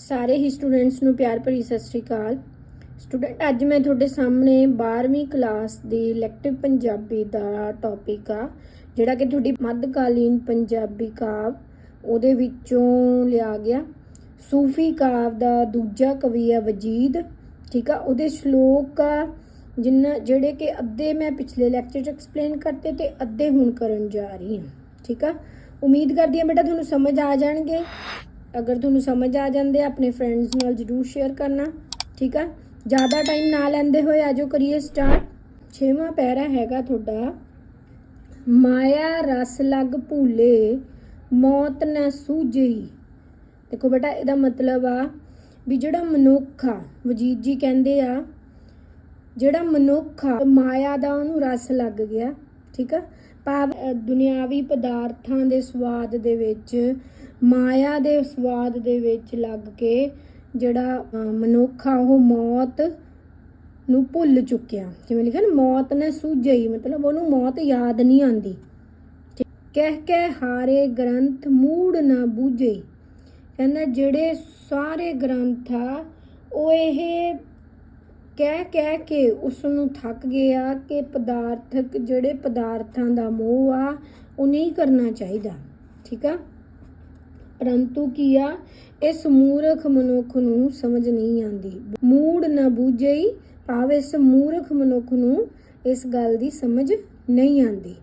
ਸਾਰੇ ਹੀ ਸਟੂਡੈਂਟਸ ਨੂੰ ਪਿਆਰ ਭਰੀ ਸਤਿ ਸ਼੍ਰੀ ਅਕਾਲ। ਸਟੂਡੈਂਟ, ਅੱਜ ਮੈਂ ਤੁਹਾਡੇ ਸਾਹਮਣੇ 12ਵੀਂ ਕਲਾਸ ਦੀ ਇਲੈਕਟਿਵ ਪੰਜਾਬੀ ਦਾ ਟੌਪਿਕ ਆ, ਜਿਹੜਾ ਕਿ ਤੁਹਾਡੀ ਮੱਧਕਾਲੀਨ ਪੰਜਾਬੀ ਕਾਵ ਉਹਦੇ ਵਿੱਚੋਂ ਲਿਆ ਗਿਆ। ਸੂਫੀ ਕਾਵ ਦਾ ਦੂਜਾ ਕਵੀ ਆ ਵਜੀਦ, ਠੀਕ ਆ? ਉਹਦੇ ਸ਼ਲੋਕ ਆ, ਜਿੰਨਾ, ਜਿਹੜੇ ਕਿ ਅੱਧੇ ਮੈਂ ਪਿਛਲੇ ਲੈਕਚਰ 'ਚ ਐਕਸਪਲੇਨ ਕਰਤੇ ਤੇ ਅੱਧੇ ਹੁਣ ਕਰਨ ਜਾ ਰਹੀ ਹਾਂ, ਠੀਕ ਆ? ਉਮੀਦ ਕਰਦੀ ਹਾਂ ਬੇਟਾ ਤੁਹਾਨੂੰ ਸਮਝ ਆ ਜਾਣਗੇ। ਅਗਰ ਤੁਹਾਨੂੰ ਸਮਝ ਆ ਜਾਂਦੇ ਆ, ਆਪਣੇ ਫਰੈਂਡਸ ਨਾਲ ਜਰੂਰ ਸ਼ੇਅਰ ਕਰਨਾ ਠੀਕ ਆ? ਜ਼ਿਆਦਾ ਟਾਈਮ ਨਾ ਲੈਂਦੇ ਹੋਏ ਆਜੋ ਕਰੀਏ ਸਟਾਰਟ ਛੇਵਾਂ ਪੈਰਾ ਹੈਗਾ ਤੁਹਾਡਾ ਮਾਇਆ ਰਸ ਲਗ ਭੂਲੇ ਮੌਤ ਨਾ ਸੂਝਈ। ਦੇਖੋ ਬੇਟਾ ਇਹਦਾ ਮਤਲਬ ਆ ਵੀ ਜਿਹੜਾ ਮਨੁੱਖ ਆ ਵਜੀਦ ਜੀ ਕਹਿੰਦੇ ਆ ਜਿਹੜਾ ਮਨੁੱਖ ਆ ਮਾਇਆ ਦਾ ਉਹਨੂੰ ਰਸ ਲੱਗ ਗਿਆ ਠੀਕ ਆ? ਭਾਵ ਦੁਨਿਆਵੀ ਪਦਾਰਥਾਂ ਦੇ ਸਵਾਦ ਦੇ ਵਿੱਚ ਮਾਇਆ ਦੇ ਸਵਾਦ ਦੇ ਵਿੱਚ ਲੱਗ ਕੇ ਜਿਹੜਾ ਮਨੁੱਖ ਆ, ਉਹ ਮੌਤ ਨੂੰ ਭੁੱਲ ਚੁੱਕਿਆ। ਜਿਵੇਂ ਲਿਖਿਆ ਨਾ, ਮੌਤ ਨੇ ਸੂਝਈ, ਮਤਲਬ ਉਹਨੂੰ ਮੌਤ ਯਾਦ ਨਹੀਂ ਆਂਦੀ ਕਹਿ ਕੇ ਹਾਰੇ ਗ੍ਰੰਥ ਮੂੜ ਨਾ ਬੂਝੇ। ਕਹਿੰਦਾ, ਜਿਹੜੇ ਸਾਰੇ ਗ੍ਰੰਥ ਆ, ਉਹ ਇਹ ਕਹਿ ਕਹਿ ਕੇ ਉਸ ਨੂੰ ਥੱਕ ਗਿਆ ਕਿ ਪਦਾਰਥਕ, ਜਿਹੜੇ ਪਦਾਰਥਾਂ ਦਾ ਮੋਹ ਆ, ਉਹ ਨਹੀਂ ਕਰਨਾ ਚਾਹੀਦਾ। ਠੀਕ ਆ? ਪਰੰਤੂ ਕੀ ਆ? ਇਸ ਮੂਰਖ ਮਨੁੱਖ ਨੂੰ ਸਮਝ ਨਹੀਂ ਆਂਦੀ ਮੂੜ ਨਾ ਬੂਝਈ, ਭਾਵ ਇਸ ਮੂਰਖ ਮਨੁੱਖ ਨੂੰ ਇਸ ਗੱਲ ਦੀ ਸਮਝ ਨਹੀਂ ਆਂਦੀ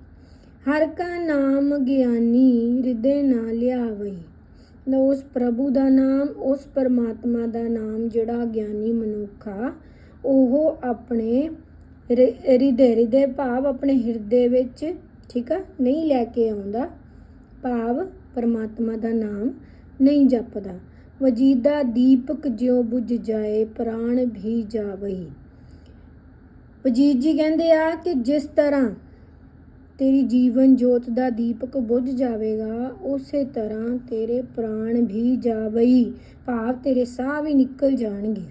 ਹਰ ਕਾ ਨਾਮ ਗਿਆਨੀ ਹਿਰਦੇ ਨਾ ਲਿਆਵਈ। ਨਾ ਉਸ ਪ੍ਰਭੂ ਦਾ ਨਾਮ, ਉਸ ਪਰਮਾਤਮਾ ਦਾ ਨਾਮ ਜਿਹੜਾ ਗਿਆਨੀ ਮਨੁੱਖ ਆ, ਉਹ ਆਪਣੇ ਹਿਰ- ਹਿਰਦੇ ਹਿਰਦੇ ਭਾਵ ਆਪਣੇ ਹਿਰਦੇ ਵਿੱਚ ਠੀਕ ਆ, ਨਹੀਂ ਲੈ ਕੇ ਆਉਂਦਾ। ਭਾਵ ਪਰਮਾਤਮਾ ਦਾ ਨਾਮ ਨਹੀਂ ਜਪਦਾ। ਵਜੀਦਾ ਦੀਪਕ ਜਿਉ ਬੁਝ ਜਾਏ, ਪ੍ਰਾਣ ਵੀ ਜਾਵਈ। ਵਜੀਦ ਜੀ ਕਹਿੰਦੇ ਆ ਕਿ ਜਿਸ ਤਰ੍ਹਾਂ ਤੇਰੀ ਜੀਵਨ ਜੋਤ ਦਾ ਦੀਪਕ ਬੁਝ ਜਾਵੇਗਾ, ਉਸੇ ਤਰ੍ਹਾਂ ਤੇਰੇ ਪ੍ਰਾਣ ਵੀ ਜਾਵਈ। ਭਾਵ ਤੇਰੇ ਸਾਹ ਵੀ ਨਿਕਲ ਜਾਣਗੇ।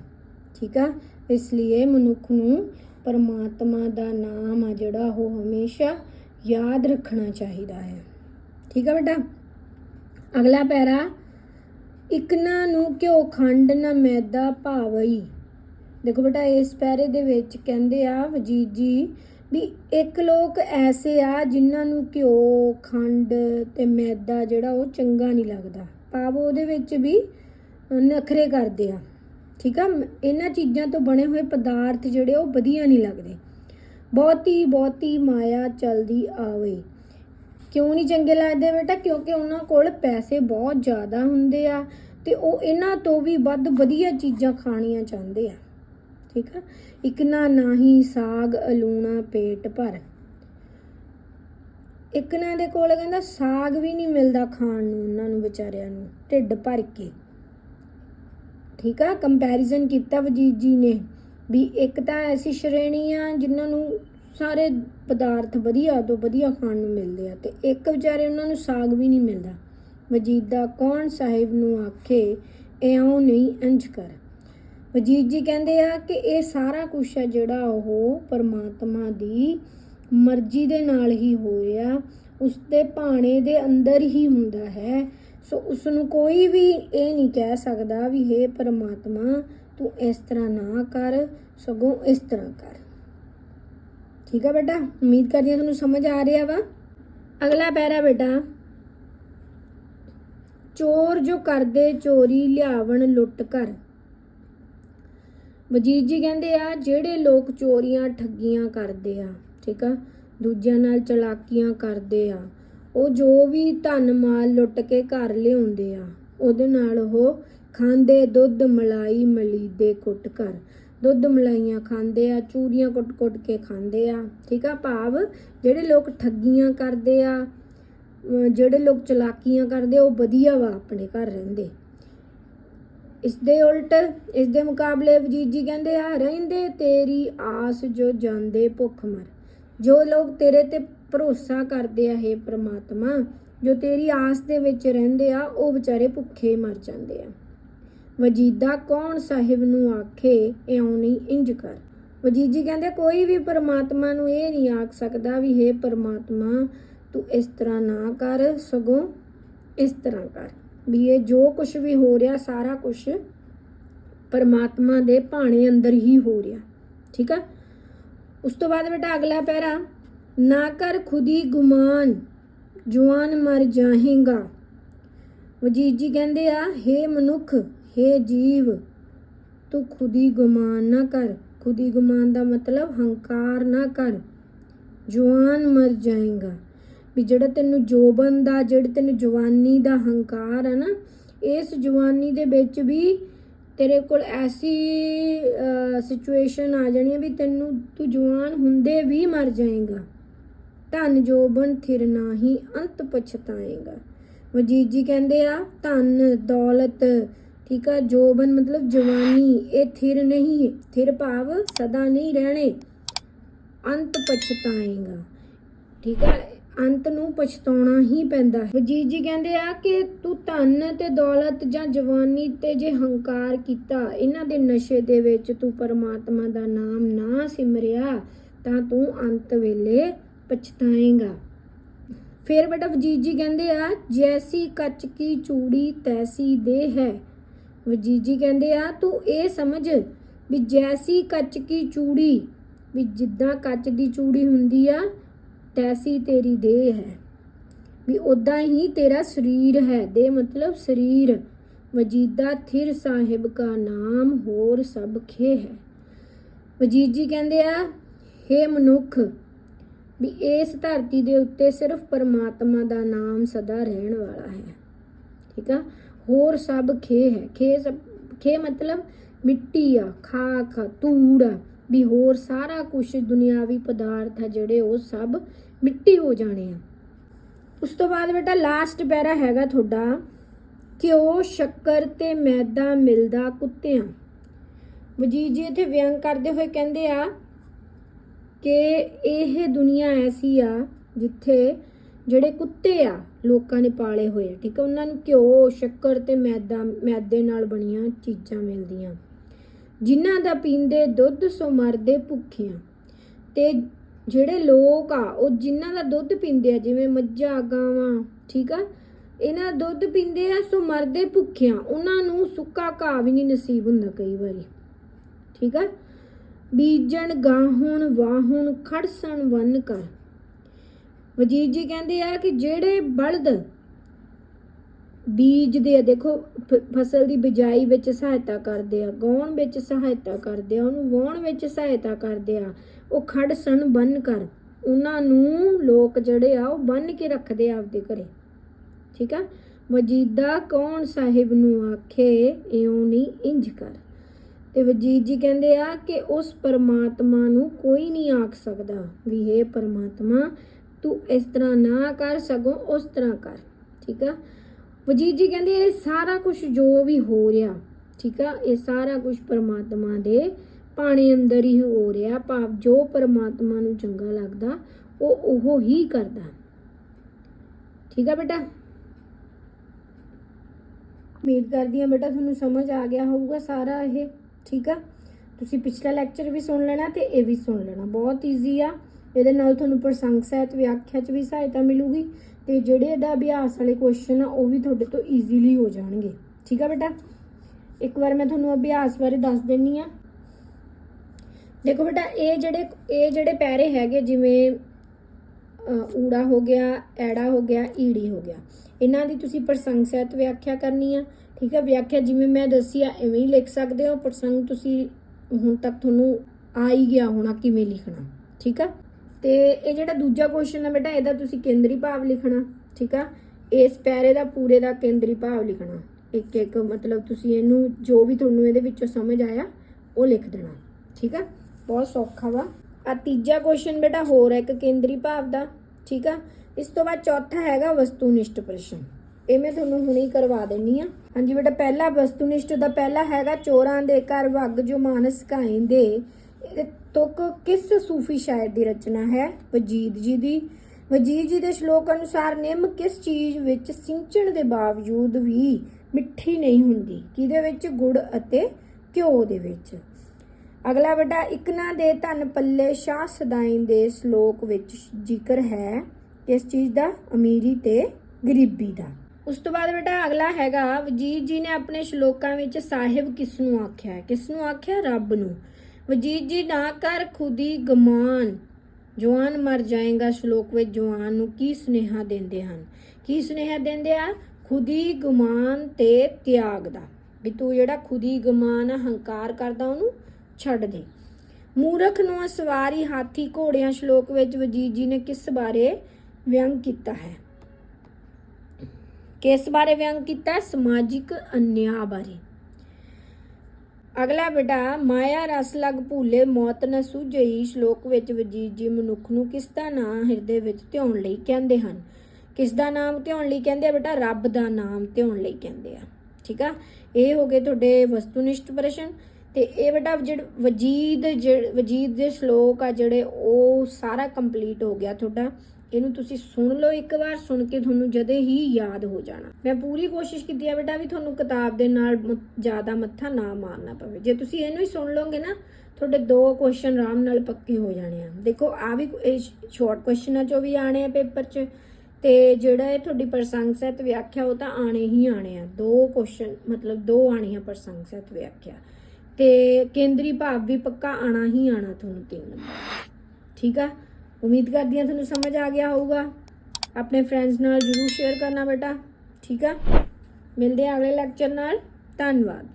ਠੀਕ ਆ? ਇਸ ਲਈ ਮਨੁੱਖ ਨੂੰ ਪਰਮਾਤਮਾ ਦਾ ਨਾਮ ਆ ਜਿਹੜਾ ਉਹ ਹਮੇਸ਼ਾ ਯਾਦ ਰੱਖਣਾ ਚਾਹੀਦਾ ਹੈ। ਠੀਕ ਆ ਬੇਟਾ? ਅਗਲਾ ਪੈਰਾ, ਇਕਨਾ ਨੂੰ ਘਿਓ ਖੰਡ ਨਾ ਮੈਦਾ ਭਾਵਈ। ਦੇਖੋ ਬੇਟਾ, ਇਸ ਪੈਰੇ ਦੇ ਵਿੱਚ ਕਹਿੰਦੇ ਆ ਵਜੀਦ ਜੀ ਵੀ ਇੱਕ ਲੋਕ ਐਸੇ ਆ ਜਿਨ੍ਹਾਂ ਨੂੰ ਘਿਓ, ਖੰਡ ਤੇ ਮੈਦਾ ਜਿਹੜਾ ਉਹ ਚੰਗਾ ਨਹੀਂ ਲੱਗਦਾ। ਭਾਵ ਉਹਦੇ ਵਿੱਚ ਵੀ ਨਖਰੇ ਕਰਦੇ ਆ। ਠੀਕ ਆ? ਇਹਨਾਂ ਚੀਜ਼ਾਂ ਤੋਂ ਬਣੇ ਹੋਏ ਪਦਾਰਥ ਜਿਹੜੇ ਉਹ ਵਧੀਆ ਨਹੀਂ ਲੱਗਦੇ। ਬਹੁਤੀ ਬਹੁਤੀ ਮਾਇਆ ਚਲਦੀ ਆਵੇ। ਕਿਉਂ ਨਹੀਂ ਚੰਗੇ ਲੱਗਦੇ ਬੇਟਾ? ਕਿਉਂਕਿ ਉਹਨਾਂ ਕੋਲ ਪੈਸੇ ਬਹੁਤ ਜ਼ਿਆਦਾ ਹੁੰਦੇ ਆ ਤੇ ਉਹ ਇਹਨਾਂ ਤੋਂ ਵੀ ਵੱਧ ਵਧੀਆ ਚੀਜ਼ਾਂ ਖਾਣੀਆਂ ਚਾਹੁੰਦੇ ਆ। ਠੀਕ ਆ? ਇੱਕ ਨਾ ਨਾਹੀ ਸਾਗ, ਅਲੂਣਾ, ਪੇਟ ਭਰ। ਇੱਕ ਨਾ ਦੇ ਕੋਲ ਕਹਿੰਦਾ ਸਾਗ ਵੀ ਨਹੀਂ ਮਿਲਦਾ ਖਾਣ ਨੂੰ ਉਹਨਾਂ ਨੂੰ ਵਿਚਾਰਿਆਂ ਨੂੰ, ਢਿੱਡ ਭਰ ਕੇ। ਠੀਕ ਆ? ਕੰਪੈਰੀਜ਼ਨ ਕੀਤਾ ਵਜੀਦ ਜੀ ਨੇ ਵੀ ਇੱਕ ਤਾਂ ਐਸੀ ਸ਼੍ਰੇਣੀ ਆ ਜਿਨ੍ਹਾਂ ਨੂੰ ਸਾਰੇ ਪਦਾਰਥ ਵਧੀਆ ਤੋਂ ਵਧੀਆ ਖਾਣ ਨੂੰ ਮਿਲਦੇ ਆ ਤੇ ਇੱਕ ਵਿਚਾਰੇ ਉਹਨਾਂ ਨੂੰ ਸਾਗ ਵੀ ਨਹੀਂ ਮਿਲਦਾ। ਵਜੀਦ ਦਾ ਕੌਣ ਸਾਹਿਬ ਨੂੰ ਆਖੇ ਇਉਂ ਨਹੀਂ ਇੰਜ ਕਰ। ਵਜੀਦ ਜੀ ਕਹਿੰਦੇ ਆ ਕਿ ਇਹ ਸਾਰਾ ਕੁਝ ਆ ਜਿਹੜਾ ਉਹ ਪਰਮਾਤਮਾ ਦੀ ਮਰਜ਼ੀ ਦੇ ਨਾਲ ਹੀ ਹੋ ਰਿਹਾ। ਉਸ ਦੇ ਭਾਣੇ ਦੇ ਅੰਦਰ ਹੀ ਹੁੰਦਾ ਹੈ। ਸੋ ਉਸ ਨੂੰ ਕੋਈ ਵੀ ਇਹ ਨਹੀਂ ਕਹਿ ਸਕਦਾ ਵੀ हे ਪਰਮਾਤਮਾ, ਤੂੰ ਇਸ ਤਰ੍ਹਾਂ ਨਾ ਕਰ, ਸਗੋਂ ਇਸ ਤਰ੍ਹਾਂ ਕਰ। ਠੀਕ ਆ ਬੇਟਾ, ਉਮੀਦ ਕਰਦੀ ਹਾਂ ਤੁਹਾਨੂੰ ਸਮਝ ਆ ਰਿਹਾ ਵਾ। ਅਗਲਾ ਪੈਰਾ ਬੇਟਾ, ਚੋਰ ਜੋ ਕਰਦੇ ਚੋਰੀ ਲਿਆਵਣ ਲੁੱਟ ਕਰ। ਵਜੀਦ ਜੀ ਕਹਿੰਦੇ ਆ, ਜਿਹੜੇ ਲੋਕ ਚੋਰੀਆਂ ਠੱਗੀਆਂ ਕਰਦੇ ਆ, ਠੀਕ ਆ, ਦੂਜਿਆਂ ਨਾਲ ਚਲਾਕੀਆਂ ਕਰਦੇ ਆ, ਉਹ ਜੋ ਵੀ ਧਨ ਮਾਲ ਲੁੱਟ ਕੇ ਘਰ ਲਿਆਉਂਦੇ ਆ, ਉਹਦੇ ਨਾਲ ਉਹ ਖਾਂਦੇ ਦੁੱਧ ਮਲਾਈ ਮਲੀਦੇ ਕੁੱਟ ਕਰ। ਦੁੱਧ ਮਲਾਈਆਂ ਖਾਂਦੇ ਆ ਚੂਰੀਆਂ ਕੁੱਟ-ਕੁੱਟ ਕੇ ਖਾਂਦੇ ਆ, ਠੀਕ ਆ ਭਾਵ ਜਿਹੜੇ ਲੋਕ ਠੱਗੀਆਂ ਕਰਦੇ ਆ ਜਿਹੜੇ ਲੋਕ ਚਲਾਕੀਆਂ ਕਰਦੇ ਉਹ ਵਧੀਆ ਵਾ ਆਪਣੇ ਘਰ ਰਹਿੰਦੇ। ਇਸ ਦੇ ਉਲਟ ਇਸ ਦੇ ਮੁਕਾਬਲੇ ਵਜੀਦ ਜੀ ਕਹਿੰਦੇ, ਆ ਰਹਿੰਦੇ ਤੇਰੀ ਆਸ ਜੋ ਜਾਂਦੇ ਭੁੱਖ ਮਰ। ਜੋ ਲੋਕ ਤੇਰੇ ਤੇ ਭਰੋਸਾ ਕਰਦੇ ਆ, ਹੈ ਪ੍ਰਮਾਤਮਾ, ਜੋ ਤੇਰੀ ਆਸ ਦੇ ਵਿੱਚ ਰਹਿੰਦੇ ਆ, ਉਹ ਵਿਚਾਰੇ ਭੁੱਖੇ ਮਰ ਜਾਂਦੇ ਆ। ਵਜੀਦਾ ਕੌਣ ਸਾਹਿਬ ਨੂੰ ਆਖੇ, ਇਉਂ ਨਹੀਂ, ਇੰਜ ਕਰ। ਵਜੀਦ ਜੀ ਕਹਿੰਦੇ, ਕੋਈ ਵੀ ਪਰਮਾਤਮਾ ਨੂੰ ਇਹ ਨਹੀਂ ਆਖ ਸਕਦਾ ਵੀ, ਹੈ ਪਰਮਾਤਮਾ, ਤੂੰ ਇਸ ਤਰ੍ਹਾਂ ਨਾ ਕਰ, ਸਗੋਂ ਇਸ ਤਰ੍ਹਾਂ ਕਰ। ਵੀ ਇਹ ਜੋ ਕੁਝ ਵੀ ਹੋ ਰਿਹਾ, ਸਾਰਾ ਕੁਝ ਪਰਮਾਤਮਾ ਦੇ ਭਾਣੇ ਅੰਦਰ ਹੀ ਹੋ ਰਿਹਾ। ਠੀਕ ਆ? ਉਸ ਤੋਂ ਬਾਅਦ ਬੇਟਾ ਅਗਲਾ ਪੈਰਾ, ਨਾ ਕਰ ਖੁਦੀ ਗੁਮਾਨ ਜਵਾਨ ਮਰ ਜਾਹੇਗਾ। ਵਜੀਦ ਜੀ ਕਹਿੰਦੇ ਆ, ਹੇ ਮਨੁੱਖ ਹੇ ਜੀਵ, ਤੂੰ ਖੁਦੀ ਗੁਮਾਨ ਨਾ ਕਰ। ਖੁਦੀ ਗੁਮਾਨ ਦਾ ਮਤਲਬ ਹੰਕਾਰ ਨਾ ਕਰ। ਜਵਾਨ ਮਰ ਜਾਏਗਾ। ਵੀ ਜਿਹੜਾ ਤੈਨੂੰ ਜੋਬਨ ਦਾ, ਜਿਹੜਾ ਤੈਨੂੰ ਜਵਾਨੀ ਦਾ ਹੰਕਾਰ ਹੈ ਨਾ, ਇਸ ਜਵਾਨੀ ਦੇ ਵਿੱਚ ਵੀ ਤੇਰੇ ਕੋਲ ਐਸੀ ਸਿਚੁਏਸ਼ਨ ਆ ਜਾਣੀ ਹੈ ਵੀ ਤੈਨੂੰ, ਤੂੰ ਜਵਾਨ ਹੁੰਦੇ ਵੀ ਮਰ ਜਾਏਗਾ। ਧਨ ਜੋਬਨ ਥਿਰ ਨਾਹੀ ਅੰਤ ਪਛਤਾਏਗਾ। ਵਜੀਦ ਜੀ ਕਹਿੰਦੇ ਆ, ਧਨ, ਦੌਲਤ ਠੀਕ ਆ, ਜੋਬਨ ਮਤਲਬ ਜਵਾਨੀ, ਇਹ ਥਿਰ ਨਹੀਂ, ਥਿਰ ਭਾਵ ਸਦਾ ਨਹੀਂ ਰਹਿਣੇ। ਅੰਤ ਪਛਤਾਏਗਾ। ਠੀਕ ਆ, ਅੰਤ ਨੂੰ ਪਛਤਾਉਣਾ ਹੀ ਪੈਂਦਾ ਹੈ। ਵਜੀਦ ਜੀ ਕਹਿੰਦੇ ਆ ਕਿ ਤੂੰ ਧਨ ਤੇ ਦੌਲਤ ਜਾਂ ਜਵਾਨੀ ਤੇ ਜੇ ਹੰਕਾਰ ਕੀਤਾ, ਇਹਨਾਂ ਦੇ ਨਸ਼ੇ ਦੇ ਵਿੱਚ ਤੂੰ ਪਰਮਾਤਮਾ ਦਾ ਨਾਮ ਨਾ ਸਿਮਰਿਆ, ਤਾਂ ਤੂੰ ਅੰਤ ਵੇਲੇ ਪਛਤਾਏਗਾ। ਫਿਰ ਬੇਟਾ ਵਜੀਦ ਜੀ ਕਹਿੰਦੇ ਆ, ਜੈਸੀ ਕੱਚ ਕੀ ਚੂੜੀ, ਤੈਸੀ ਦੇ ਹੈ। ਵਜੀਦ ਜੀ ਕਹਿੰਦੇ ਆ, ਤੂੰ ਇਹ ਸਮਝ ਵੀ ਜੈਸੀ ਕੱਚ ਕੀ ਚੂੜੀ, ਵੀ ਜਿੱਦਾਂ ਕੱਚ ਦੀ ਚੂੜੀ ਹੁੰਦੀ ਆ, ਤੈਸੀ ਤੇਰੀ ਦੇਹ ਹੈ। ਵੀ ਉਦਾਂ ਹੀ ਤੇਰਾ ਸਰੀਰ ਹੈ। ਦੇ ਮਤਲਬ ਸਰੀਰ। ਵਜੀਦਾ ਥਿਰ ਸਾਹਿਬ ਕਾ ਨਾਮ ਹੋਰ ਸਭ ਖੇ ਹੈ। ਵਜੀਦ ਜੀ ਕਹਿੰਦੇ ਆ हे ਮਨੁੱਖ, ਵੀ ਇਸ ਧਰਤੀ ਦੇ ਉੱਤੇ ਸਿਰਫ ਪਰਮਾਤਮਾ ਦਾ ਨਾਮ ਸਦਾ ਰਹਿਣ ਵਾਲਾ ਹੈ। ਠੀਕ ਆ? ਹੋਰ ਸਭ ਖੇ ਹੈ। ਖੇ ਸਭ ਖੇ ਮਤਲਬ ਮਿੱਟੀ ਆ ਖਾਕ ਆ, ਧੂੜ ਆ। ਵੀ ਹੋਰ ਸਾਰਾ ਕੁਝ ਦੁਨਿਆਵੀ ਪਦਾਰਥ ਆ ਜਿਹੜੇ ਉਹ ਸਭ ਮਿੱਟੀ ਹੋ ਜਾਣੇ ਆ। ਉਸ ਤੋਂ ਬਾਅਦ ਬੇਟਾ ਲਾਸਟ ਪੈਰਾ ਹੈਗਾ ਤੁਹਾਡਾ ਘਿਓ ਸ਼ੱਕਰ ਤੇ ਮੈਦਾ ਮਿਲਦਾ ਕੁੱਤਿਆਂ। ਵਜੀਦ ਜੀ ਇੱਥੇ ਵਿਅੰਗ ਕਰਦੇ ਹੋਏ ਕਹਿੰਦੇ ਆ ਕਿ ਇਹ ਦੁਨੀਆ ਐਸੀ ਆ ਜਿੱਥੇ ਜਿਹੜੇ ਕੁੱਤੇ ਆ ਲੋਕਾਂ ਨੇ ਪਾਲੇ ਹੋਏ ਆ, ਠੀਕ ਹੈ ਉਹਨਾਂ ਨੂੰ ਘਿਓ, ਸ਼ੱਕਰ ਤੇ ਮੈਦਾ, ਮੈਦੇ ਨਾਲ ਬਣੀਆਂ ਚੀਜ਼ਾਂ ਮਿਲਦੀਆਂ। ਜਿਨ੍ਹਾਂ ਦਾ ਪੀਂਦੇ ਦੁੱਧ ਸੋ ਮਰਦੇ ਭੁੱਖਿਆਂ ਤੇ ਜਿਹੜੇ ਲੋਕ ਆ, ਉਹ ਜਿਨ੍ਹਾਂ ਦਾ ਦੁੱਧ ਪੀਂਦੇ ਆ, ਜਿਵੇਂ ਮੱਝਾਂ, ਗਾਵਾਂ, ਠੀਕ ਆ? ਇਹਨਾਂ ਦਾ ਦੁੱਧ ਪੀਂਦੇ ਆ, ਸੋ ਮਰਦੇ ਭੁੱਖਿਆਂ ਉਹਨਾਂ ਨੂੰ ਸੁੱਕਾ ਘਾਹ ਵੀ ਨਹੀਂ ਨਸੀਬ ਹੁੰਦਾ ਕਈ ਵਾਰੀ, ਠੀਕ ਆ? ਬੀਜਣ, ਗਾਹੁਣ, ਵਾਹੁਣ, ਖੜਸਣ, ਵੰਨ ਕਰ ਵਜੀਦ ਜੀ ਕਹਿੰਦੇ ਆ ਕਿ ਜਿਹੜੇ ਬਲਦ ਬੀਜਦੇ ਆ, ਦੇਖੋ, ਫ- ਫਸਲ ਦੀ ਬਿਜਾਈ ਵਿੱਚ ਸਹਾਇਤਾ ਕਰਦੇ ਆ, ਗਾਉਣ ਵਿੱਚ ਸਹਾਇਤਾ ਕਰਦੇ ਆ, ਉਹਨੂੰ ਵਾਹੁਣ ਵਿੱਚ ਸਹਾਇਤਾ ਕਰਦੇ ਆ, ਉਹ ਖੜ ਖੜਸਣ ਬੰਨ ਕਰ, ਉਹਨਾਂ ਨੂੰ ਲੋਕ ਜਿਹੜੇ ਆ, ਉਹ ਬੰਨ ਕੇ ਰੱਖਦੇ ਆ ਆਪਦੇ ਘਰੇ। ਠੀਕ ਆ? ਵਜੀਦਾ ਕੌਣ ਸਾਹਿਬ ਨੂੰ ਆਖੇ, ਇਉਂ ਨਹੀਂ ਇੰਜ ਕਰ। ਤੇ ਵਜੀਦ ਜੀ ਕਹਿੰਦੇ ਆ ਕਿ ਉਸ ਪਰਮਾਤਮਾ ਨੂੰ ਕੋਈ ਨਹੀਂ ਆਖ ਸਕਦਾ ਵੀ ਇਹ ਪਰਮਾਤਮਾ ਤੂੰ ਇਸ ਤਰ੍ਹਾਂ ਨਾ ਕਰ ਸਕੋ ਉਸ ਤਰ੍ਹਾਂ ਕਰ। ਠੀਕ ਆ? ਵਜੀਦ ਜੀ ਕਹਿੰਦੇ, ਇਹ ਸਾਰਾ ਕੁਝ ਜੋ ਵੀ ਹੋ ਰਿਹਾ, ਠੀਕ ਆ, ਇਹ ਸਾਰਾ ਕੁਝ ਪਰਮਾਤਮਾ ਦੇ ਪਾਣੀ ਅੰਦਰ ਹੀ ਹੋ ਰਿਹਾ, ਭਾਵ ਜੋ ਪਰਮਾਤਮਾ ਨੂੰ ਚੰਗਾ ਲੱਗਦਾ, ਉਹ ਉਹ ਹੀ ਕਰਦਾ। ਠੀਕ ਆ ਬੇਟਾ? ਉਮੀਦ ਕਰਦੀ ਹਾਂ ਬੇਟਾ ਤੁਹਾਨੂੰ ਸਮਝ ਆ ਗਿਆ ਹੋਊਗਾ ਸਾਰਾ ਇਹ, ਠੀਕ ਆ? ਤੁਸੀਂ ਪਿਛਲਾ ਲੈਕਚਰ ਵੀ ਸੁਣ ਲੈਣਾ ਤੇ ਇਹ ਵੀ ਸੁਣ ਲੈਣਾ, ਬਹੁਤ ਈਜ਼ੀ ਆ। ਇਹਦੇ ਨਾਲ ਤੁਹਾਨੂੰ ਪ੍ਰਸੰਗ ਸਹਿਤ ਵਿਆਖਿਆ 'ਚ ਵੀ ਸਹਾਇਤਾ ਮਿਲੂਗੀ ਤੇ ਜਿਹੜੇ ਇਹਦਾ ਅਭਿਆਸ ਵਾਲੇ ਕੁਐਸਚਨ ਆ, ਉਹ ਵੀ ਤੁਹਾਡੇ ਤੋਂ ਈਜ਼ੀਲੀ ਹੋ ਜਾਣਗੇ। ਠੀਕ ਆ ਬੇਟਾ? ਇੱਕ ਵਾਰ ਮੈਂ ਤੁਹਾਨੂੰ ਅਭਿਆਸ ਬਾਰੇ ਦੱਸ ਦਿੰਨੀ ਆ। ਦੇਖੋ ਬੇਟਾ, ਇਹ ਜਿਹੜੇ ਇਹ ਜਿਹੜੇ ਪੈਰੇ ਹੈਗੇ, ਜਿਵੇਂ ਊੜਾ ਹੋ ਗਿਆ, ਐੜਾ ਹੋ ਗਿਆ, ਈੜੀ ਹੋ ਗਿਆ, ਇਹਨਾਂ ਦੀ ਤੁਸੀਂ ਪ੍ਰਸੰਗ ਸਹਿਤ ਵਿਆਖਿਆ ਕਰਨੀ ਆ। ਠੀਕ ਹੈ ਵਿਆਖਿਆ ਜਿਵੇਂ ਮੈਂ ਦੱਸੀ ਆ, ਐਵੇਂ ਹੀ ਲਿਖ ਸਕਦੇ ਹੋ। ਪ੍ਰਸੰਗ ਤੁਸੀਂ ਹੁਣ ਤੱਕ ਤੁਹਾਨੂੰ ਆ ਹੀ ਗਿਆ ਹੋਣਾ, ਕਿਵੇਂ ਲਿਖਣਾ। ਠੀਕ ਆ? ਤੇ ਇਹ ਜਿਹੜਾ ਦੂਜਾ ਕੁਐਸਚਨ ਹੈ ਬੇਟਾ, ਇਹਦਾ ਤੁਸੀਂ ਕੇਂਦਰੀ ਭਾਵ ਲਿਖਣਾ, ਠੀਕ ਆ? ਇਸ ਪੈਰੇ ਦਾ, ਪੂਰੇ ਦਾ ਕੇਂਦਰੀ ਭਾਵ ਲਿਖਣਾ। ਇੱਕ ਇੱਕ ਮਤਲਬ ਤੁਸੀਂ ਇਹਨੂੰ ਜੋ ਵੀ ਤੁਹਾਨੂੰ ਇਹਦੇ ਵਿੱਚੋਂ ਸਮਝ ਆਇਆ, ਉਹ ਲਿਖ ਦੇਣਾ, ਠੀਕ ਆ? ਬਹੁਤ ਸੌਖਾ ਵਾ। ਆ ਤੀਜਾ ਕੁਐਸਚਨ ਬੇਟਾ, ਹੋਰ ਹੈ ਇੱਕ ਕੇਂਦਰੀ ਭਾਵ ਦਾ, ਠੀਕ ਆ? ਇਸ ਤੋਂ ਬਾਅਦ ਚੌਥਾ ਹੈਗਾ ਵਸਤੂਨਿਸ਼ਟ ਪ੍ਰਸ਼ਨ। ਇਹ ਮੈਂ ਤੁਹਾਨੂੰ ਹੁਣੇ ਹੀ ਕਰਵਾ ਦੇਣੀ ਆ। ਹਾਂਜੀ ਬੇਟਾ, ਪਹਿਲਾ ਵਸਤੂਨਿਸ਼ਟ ਦਾ ਪਹਿਲਾ ਹੈਗਾ, ਚੋਰਾਂ ਦੇ ਘਰ ਵੱਗ ਜੋ ਮਾਨਸ ਕਾਇਂਦੇ ਤੁਕ ਕਿਸ ਸੂਫੀ ਸ਼ਾਇਰ ਦੀ ਰਚਨਾ ਹੈ? ਵਜੀਦ ਜੀ ਦੀ। ਵਜੀਦ ਜੀ ਦੇ ਸ਼ਲੋਕ ਅਨੁਸਾਰ ਨਿੰਮ ਕਿਸ ਚੀਜ਼ ਵਿੱਚ ਸਿੰਚਣ ਦੇ ਬਾਵਜੂਦ ਵੀ ਮਿੱਠੀ ਨਹੀਂ ਹੁੰਦੀ? ਕਿਹਦੇ ਵਿੱਚ? ਗੁੜ ਅਤੇ ਘਿਓ ਦੇ ਵਿੱਚ। ਅਗਲਾ ਬੇਟਾ ਇਕਨਾ ਦੇ ਧਨ ਪੱਲੇ ਸ਼ਾਹ ਸਦਾਈ ਦੇ ਸ਼ਲੋਕ ਵਿੱਚ ਜ਼ਿਕਰ ਹੈ ਕਿਸ ਚੀਜ਼ ਦਾ? ਅਮੀਰੀ ਤੇ ਗਰੀਬੀ ਦਾ। ਉਸ ਤੋਂ ਬਾਅਦ ਬੇਟਾ ਅਗਲਾ ਹੈਗਾ, ਵਜੀਦ ਜੀ ਨੇ ਆਪਣੇ ਸ਼ਲੋਕਾਂ ਵਿੱਚ ਸਾਹਿਬ ਕਿਸ ਨੂੰ ਆਖਿਆ ਹੈ? ਕਿਸ ਨੂੰ ਆਖਿਆ? ਰੱਬ ਨੂੰ। ਵਜੀਦ ਜੀ ਨਾ ਕਰ ਖੁਦੀ ਗਮਾਨ ਜਵਾਨ ਮਰ ਜਾਏਗਾ ਸ਼ਲੋਕ ਵਿੱਚ ਜਵਾਨ ਨੂੰ ਕੀ ਸੁਨੇਹਾ ਦਿੰਦੇ ਹਨ? ਕੀ ਸੁਨੇਹਾ ਦਿੰਦੇ ਆ? ਖੁਦੀ ਗਮਾਨ ਤੇ ਤਿਆਗ ਦਾ। ਵੀ ਤੂੰ ਜਿਹੜਾ ਖੁਦੀ ਗਮਾਨ ਆ, ਹੰਕਾਰ ਕਰਦਾ ਉਹਨੂੰ ਛੱਡ ਦੇ। ਮੂਰਖ ਨੂੰ ਸਵਾਰੀ ਹਾਥੀ ਘੋੜਿਆਂ ਸ਼ਲੋਕ ਵਿੱਚ ਵਜੀਦ ਜੀ ਨੇ ਕਿਸ ਬਾਰੇ ਵਿਅੰਗ ਕੀਤਾ ਹੈ? ਕਿਸ ਬਾਰੇ ਵਿਅੰਗ ਕੀਤਾ? ਸਮਾਜਿਕ ਅਨਿਆਂ ਬਾਰੇ। ਅਗਲਾ ਬੇਟਾ, ਮਾਇਆ ਰਸ ਲਗ ਭੂਲੇ ਮੌਤ ਨ ਸੁਝਈ। ਸ਼ਲੋਕ ਵਿੱਚ ਵਜੀਦ ਜੀ ਮਨੁੱਖ ਨੂੰ ਕਿਸ ਦਾ ਨਾਮ ਹਿਰਦੇ ਵਿੱਚ ਧਿਆਉਣ ਲਈ ਕਹਿੰਦੇ ਹਨ? ਕਿਸ ਦਾ ਨਾਮ ਧਿਆਉਣ ਲਈ ਕਹਿੰਦੇ ਆ ਬੇਟਾ? ਰੱਬ ਦਾ ਨਾਮ ਧਿਆਉਣ ਲਈ ਕਹਿੰਦੇ ਆ। ਠੀਕ ਆ? ਇਹ ਹੋ ਗਏ ਤੁਹਾਡੇ ਵਸਤੂਨਿਸ਼ਟ ਪ੍ਰਸ਼ਨ। ਤੇ ਇਹ ਬੇਟਾ ਜਿਹੜਾ ਵਜੀਦ ਜਿਹੜੇ- ਵਜੀਦ ਦੇ ਸ਼ਲੋਕ ਆ ਜਿਹੜੇ, ਉਹ ਸਾਰਾ ਕੰਪਲੀਟ ਹੋ ਗਿਆ ਤੁਹਾਡਾ। ਇਹਨੂੰ ਤੁਸੀਂ ਸੁਣ ਲਓ ਇੱਕ ਵਾਰ, ਸੁਣ ਕੇ ਤੁਹਾਨੂੰ ਜਦੇ ਹੀ ਯਾਦ ਹੋ ਜਾਣਾ। ਮੈਂ ਪੂਰੀ ਕੋਸ਼ਿਸ਼ ਕੀਤੀ ਹੈ ਬੇਟਾ ਵੀ ਤੁਹਾਨੂੰ ਕਿਤਾਬ ਦੇ ਨਾਲ ਮ- ਜ਼ਿਆਦਾ ਮੱਥਾ ਨਾ ਮਾਰਨਾ ਪਵੇ। ਜੇ ਤੁਸੀਂ ਇਹਨੂੰ ਹੀ ਸੁਣ ਲਓਗੇ ਨਾ, ਤੁਹਾਡੇ ਦੋ ਕੁਐਸਚਨ ਆਰਾਮ ਨਾਲ ਪੱਕੇ ਹੋ ਜਾਣੇ ਆ। ਦੇਖੋ ਆ ਵੀ ਸ਼ਾਰਟ ਕੁਐਸਚਨਾਂ ਚੋਂ ਵੀ ਆਣੇ ਆ ਪੇਪਰ 'ਚ, ਤੇ ਜਿਹੜਾ ਇਹ ਤੁਹਾਡੀ ਪ੍ਰਸੰਗ ਸਹਿਤ ਵਿਆਖਿਆ ਉਹ ਤਾਂ ਆਣੇ ਹੀ ਆਣੇ ਆ। ਦੋ ਕੁਐਸਚਨ ਮਤਲਬ ਦੋ ਆਣੀਆਂ ਪ੍ਰਸੰਗ ਸਹਿਤ ਵਿਆਖਿਆ। ਤੇ ਕੇਂਦਰੀ ਭਾਵ ਵੀ ਪੱਕਾ ਆਣਾ ਹੀ ਆਣਾ ਤੁਹਾਨੂੰ ਤਿੰਨ। ਨੰਬਰ ਠੀਕ ਆ? ਉਮੀਦ ਕਰਦੀ ਹਾਂ ਤੁਹਾਨੂੰ ਸਮਝ ਆ ਗਿਆ ਹੋਊਗਾ। ਆਪਣੇ ਫਰੈਂਡਸ ਨਾਲ ਜਰੂਰ ਸ਼ੇਅਰ ਕਰਨਾ ਬੇਟਾ। ਠੀਕ ਆ? ਮਿਲਦੇ ਹਾਂ ਅਗਲੇ ਲੈਕਚਰ ਨਾਲ। ਧੰਨਵਾਦ।